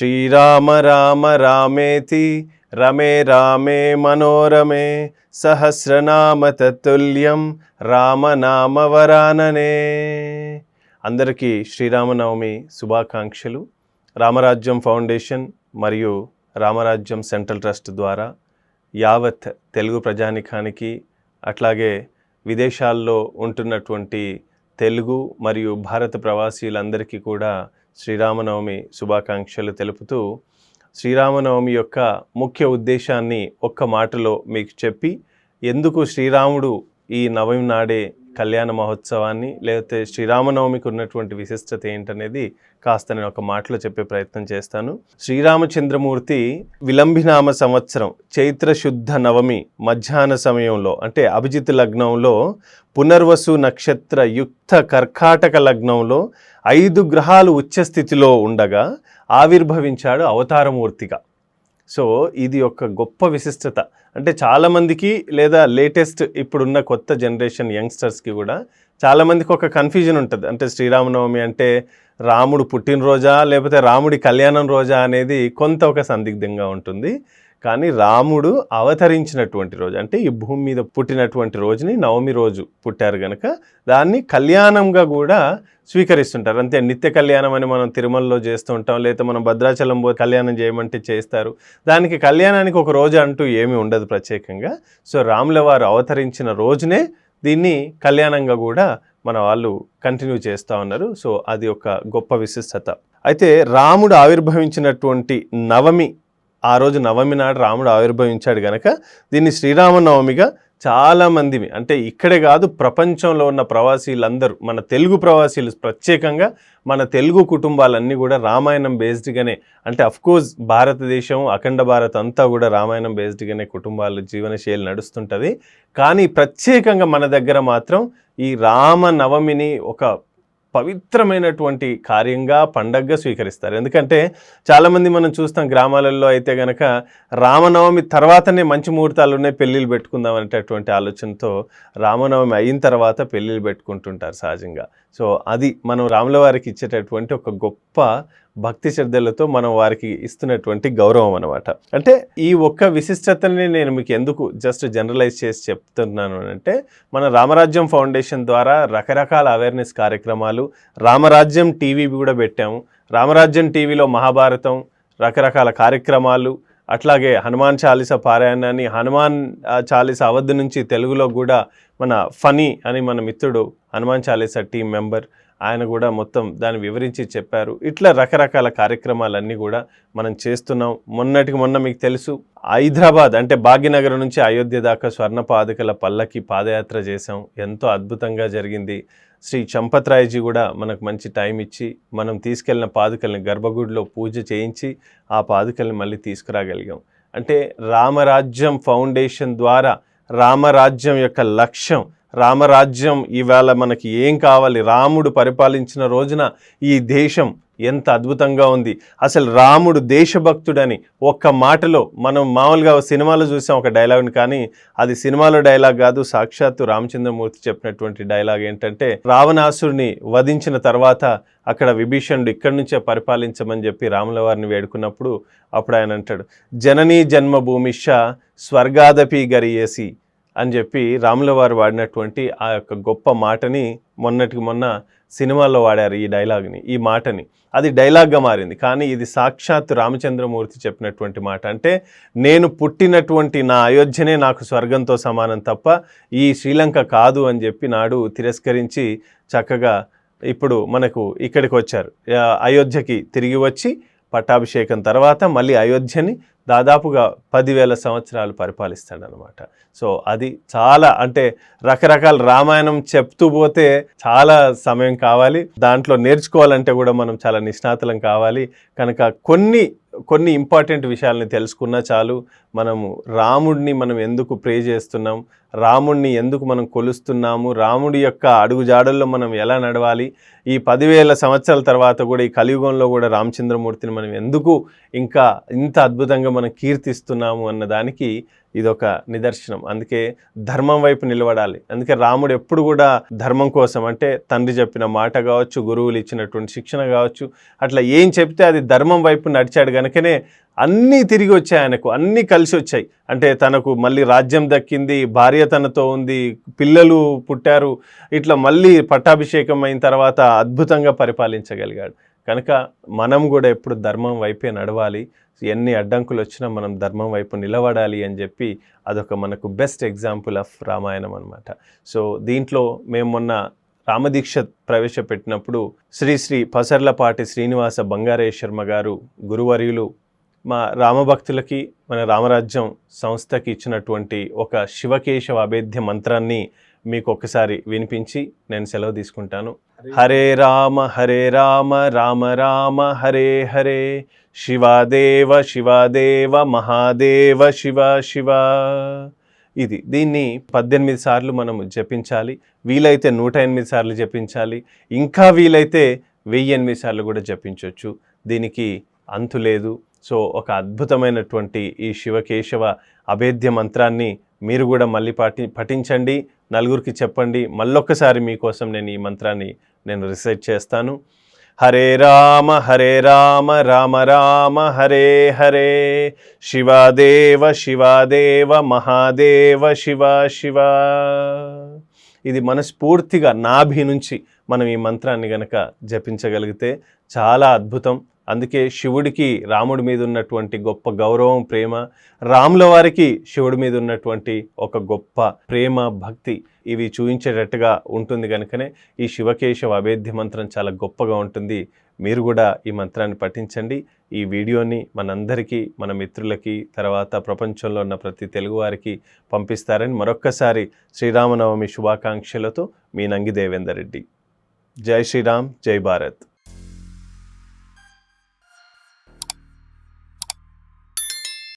శ్రీరామ రామ రామేతి రమే రామే మనోరమే సహస్రనామ తత్తుల్యం రామనామ వరాననే. అందరికీ శ్రీరామనవమి శుభాకాంక్షలు. రామరాజ్యం ఫౌండేషన్ మరియు రామరాజ్యం సెంట్రల్ ట్రస్ట్ ద్వారా యావత్ తెలుగు ప్రజానికానికి అట్లాగే విదేశాల్లో ఉంటున్నటువంటి తెలుగు మరియు భారత ప్రవాసీలందరికీ కూడా శ్రీరామనవమి శుభాకాంక్షలు తెలుపుతూ శ్రీరామనవమి యొక్క ముఖ్య ఉద్దేశాన్ని ఒక్క మాటలో మీకు చెప్పి ఎందుకు శ్రీరాముడు ఈ నవమి నాడే కళ్యాణ మహోత్సవాన్ని లేకపోతే శ్రీరామనవమికి ఉన్నటువంటి విశిష్టత ఏంటనేది కాస్త నేను ఒక మాటలో చెప్పే ప్రయత్నం చేస్తాను. శ్రీరామచంద్రమూర్తి విలంబినామ సంవత్సరం చైత్ర శుద్ధ నవమి మధ్యాహ్న సమయంలో అంటే అభిజిత్ లగ్నంలో పునర్వసు నక్షత్ర యుక్త కర్కాటక లగ్నంలో ఐదు గ్రహాలు ఉచ్చస్థితిలో ఉండగా ఆవిర్భవించాడు అవతారమూర్తిగా. సో ఇది ఒక గొప్ప విశిష్టత. అంటే చాలామందికి లేదా లేటెస్ట్ ఇప్పుడున్న కొత్త జనరేషన్ యంగ్స్టర్స్కి కూడా చాలామందికి ఒక కన్ఫ్యూజన్ ఉంటుంది. అంటే శ్రీరామనవమి అంటే రాముడు పుట్టినరోజా లేకపోతే రాముడి కళ్యాణం రోజా అనేది కొంత ఒక సందిగ్ధంగా ఉంటుంది. కానీ రాముడు అవతరించినటువంటి రోజు అంటే ఈ భూమి మీద పుట్టినటువంటి రోజుని నవమి రోజు పుట్టారు కనుక దాన్ని కళ్యాణంగా కూడా స్వీకరిస్తుంటారు. అంతే నిత్య కళ్యాణం అని మనం తిరుమలలో చేస్తూ ఉంటాం లేదా మనం భద్రాచలం పో కళ్యాణం చేయమంటే చేస్తారు. దానికి కళ్యాణానికి ఒక రోజు అంటూ ఏమీ ఉండదు ప్రత్యేకంగా. సో రాముల వారు అవతరించిన రోజునే దీన్ని కళ్యాణంగా కూడా మన వాళ్ళు కంటిన్యూ చేస్తూ ఉన్నారు. సో అది ఒక గొప్ప విశిష్టత. అయితే రాముడు ఆవిర్భవించినటువంటి నవమి ఆ రోజు నవమి నాడు రాముడు ఆవిర్భవించాడు గనక దీన్ని శ్రీరామనవమిగా చాలామంది అంటే ఇక్కడే కాదు ప్రపంచంలో ఉన్న ప్రవాసీలందరూ మన తెలుగు ప్రవాసీలు ప్రత్యేకంగా మన తెలుగు కుటుంబాలన్నీ కూడా రామాయణం బేస్డ్గానే అంటే అఫ్కోర్స్ భారతదేశం అఖండ భారత్ అంతా కూడా రామాయణం బేస్డ్గానే కుటుంబాలు జీవనశైలి నడుస్తుంటుంది. కానీ ప్రత్యేకంగా మన దగ్గర మాత్రం ఈ రామ నవమిని ఒక పవిత్రమైనటువంటి కార్యంగా పండగగా స్వీకరిస్తారు. ఎందుకంటే చాలామంది మనం చూస్తాం గ్రామాలలో అయితే గనక రామనవమి తర్వాతనే మంచి ముహూర్తాలు ఉన్నాయి పెళ్ళిళ్ళు పెట్టుకుందాం అనేటటువంటి ఆలోచనతో రామనవమి అయిన తర్వాత పెళ్ళిళ్ళు పెట్టుకుంటుంటారు సహజంగా. సో అది మనం రాముల వారికి ఇచ్చేటటువంటి ఒక గొప్ప భక్తి శ్రద్ధలతో మనం వారికి ఇస్తున్నటువంటి గౌరవం అనమాట అంటే ఈ ఒక్క విశిష్టతని నేను మీకు ఎందుకు జస్ట్ జనరలైజ్ చేసి చెప్తున్నాను అంటే మన రామరాజ్యం ఫౌండేషన్ ద్వారా రకరకాల అవేర్నెస్ కార్యక్రమాలు రామరాజ్యం టీవీ కూడా పెట్టాము. రామరాజ్యం టీవీలో మహాభారతం రకరకాల కార్యక్రమాలు అట్లాగే హనుమాన్ చాలీస పారాయణాన్ని హనుమాన్ చాలీస అవధి నుంచి తెలుగులో కూడా మన ఫనీ అని మన మిత్రుడు హనుమాన్ చాలీస టీం మెంబర్ ఆయన కూడా మొత్తం దాన్ని వివరించి చెప్పారు. ఇట్లా రకరకాల కార్యక్రమాలన్నీ కూడా మనం చేస్తున్నాం. మొన్నటికి మొన్న మీకు తెలుసు హైదరాబాద్ అంటే భాగ్యనగరం నుంచి అయోధ్య దాకా స్వర్ణ పాదుకల పల్లకి పాదయాత్ర చేసాం ఎంతో అద్భుతంగా జరిగింది. శ్రీ చంపత్రాయజీ కూడా మనకు మంచి టైం ఇచ్చి మనం తీసుకెళ్ళిన పాదుకల్ని గర్భగుడిలో పూజ చేయించి ఆ పాదుకల్ని మళ్ళీ తీసుకురాగలిగాం. అంటే రామరాజ్యం ఫౌండేషన్ ద్వారా రామరాజ్యం యొక్క లక్ష్యం రామరాజ్యం ఇవాళ మనకి ఏం కావాలి రాముడు పరిపాలించిన రోజున ఈ దేశం ఎంత అద్భుతంగా ఉంది. అసలు రాముడు దేశభక్తుడని ఒక్క మాటలో మనం మామూలుగా సినిమాలో చూసాం ఒక డైలాగ్ని కానీ అది సినిమాలో డైలాగ్ కాదు సాక్షాత్తు రామచంద్రమూర్తి చెప్పినటువంటి డైలాగ్ ఏంటంటే రావణాసురుని వధించిన తర్వాత అక్కడ విభీషణుడు ఇక్కడి నుంచే పరిపాలించమని చెప్పి రాముల వారిని వేడుకున్నప్పుడు అప్పుడు ఆయన అంటాడు జననీ జన్మభూమిష స్వర్గాదపి గరియేసి అని చెప్పి రాముల వారు వాడినటువంటి ఆ యొక్క గొప్ప మాటని మొన్నటికి మొన్న సినిమాల్లో వాడారు ఈ డైలాగ్ని ఈ మాటని. అది డైలాగ్గా మారింది. కానీ ఇది సాక్షాత్ రామచంద్రమూర్తి చెప్పినటువంటి మాట. అంటే నేను పుట్టినటువంటి నా అయోధ్యనే నాకు స్వర్గంతో సమానం తప్ప ఈ శ్రీలంక కాదు అని చెప్పి నాడు తిరస్కరించి చక్కగా ఇప్పుడు మనకు ఇక్కడికి వచ్చారు. అయోధ్యకి తిరిగి వచ్చి పట్టాభిషేకం తర్వాత మళ్ళీ అయోధ్యని దాదాపుగా పదివేల సంవత్సరాలు పరిపాలిస్తాడనమాట సో అది చాలా అంటే రకరకాల రామాయణం చెప్తూ పోతే చాలా సమయం కావాలి. దాంట్లో నేర్చుకోవాలంటే కూడా మనం చాలా నిష్ణాతులం కావాలి. కనుక కొన్ని కొన్ని ఇంపార్టెంట్ విషయాల్ని తెలుసుకున్నా చాలు. మనము రాముడిని మనం ఎందుకు ప్రే చేస్తున్నాం? రాముణ్ణి ఎందుకు మనం కొలుస్తున్నాము? రాముడి యొక్క అడుగుజాడల్లో మనం ఎలా నడవాలి? ఈ పదివేల సంవత్సరాల తర్వాత కూడా ఈ కలియుగంలో కూడా రామచంద్రమూర్తిని మనం ఎందుకు ఇంకా ఇంత అద్భుతంగా మనం కీర్తిస్తున్నాము అన్న దానికి ఇదొక నిదర్శనం. అందుకే ధర్మం వైపు నిలబడాలి. అందుకే రాముడు ఎప్పుడు కూడా ధర్మం కోసం అంటే తండ్రి చెప్పిన మాట కావచ్చు గురువులు ఇచ్చినటువంటి శిక్షణ కావచ్చు అట్లా ఏం చెప్తే అది ధర్మం వైపు నడిచాడు కనుకనే అన్నీ తిరిగి వచ్చాయి ఆయనకు అన్నీ కలిసి వచ్చాయి. అంటే తనకు మళ్ళీ రాజ్యం దక్కింది భార్య తనతో ఉంది పిల్లలు పుట్టారు ఇట్లా మళ్ళీ పట్టాభిషేకం అయిన తర్వాత అద్భుతంగా పరిపాలించగలిగాడు. కనుక మనం కూడా ఎప్పుడు ధర్మం వైపే నడవాలి ఎన్ని అడ్డంకులు వచ్చినా మనం ధర్మం వైపు నిలబడాలి అని చెప్పి అదొక మనకు బెస్ట్ ఎగ్జాంపుల్ ఆఫ్ రామాయణం అనమాట సో దీంట్లో మేము మొన్న రామదీక్ష ప్రవేశపెట్టినప్పుడు శ్రీ శ్రీ పసర్లపాటి శ్రీనివాస బంగారయ్య శర్మ గారు గురువర్యులు మా రామభక్తులకి మన రామరాజ్యం సంస్థకి ఇచ్చినటువంటి ఒక శివకేశవ అభేద్య మంత్రాన్ని మీకు ఒకసారి వినిపించి నేను సెలవు తీసుకుంటాను. హరే రామ హరే రామ రామ రామ హరే హరే. శివాదేవ శివాదేవ మహాదేవ శివ శివ. ఇది. దీన్ని పద్దెనిమిది సార్లు మనం జపించాలి వీలైతే నూట ఎనిమిది సార్లు జపించాలి ఇంకా వీలైతే వెయ్యి ఎనిమిది సార్లు కూడా జపించవచ్చు దీనికి అంతు లేదు. సో ఒక అద్భుతమైనటువంటి ఈ శివకేశవ అభేద్య మంత్రాన్ని మీరు కూడా మళ్ళీ పాటి పఠించండి నలుగురికి చెప్పండి. మళ్ళొక్కసారి మీకోసం నేను ఈ మంత్రాన్ని నేను రిసైట్ చేస్తాను. హరే రామ హరే రామ రామ రామ హరే హరే. శివాదేవ శివాదేవ మహాదేవ శివ శివ. ఇది మనస్ఫూర్తిగా నాభి నుంచి మనం ఈ మంత్రాన్ని గనక జపించగలిగితే చాలా అద్భుతం. అందుకే శివుడికి రాముడి మీద ఉన్నటువంటి గొప్ప గౌరవం ప్రేమ రాముల వారికి శివుడి మీద ఉన్నటువంటి ఒక గొప్ప ప్రేమ భక్తి ఇవి చూపించేటట్టుగా ఉంటుంది కనుకనే ఈ శివకేశవ అభేద్య మంత్రం చాలా గొప్పగా ఉంటుంది. మీరు కూడా ఈ మంత్రాన్ని పఠించండి. ఈ వీడియోని మనందరికీ మన మిత్రులకి తర్వాత ప్రపంచంలో ఉన్న ప్రతి తెలుగువారికి పంపిస్తారని మరొక్కసారి శ్రీరామనవమి శుభాకాంక్షలతో మీ నంగి దేవేందర్ రెడ్డి. జై శ్రీరామ్ జై భారత్.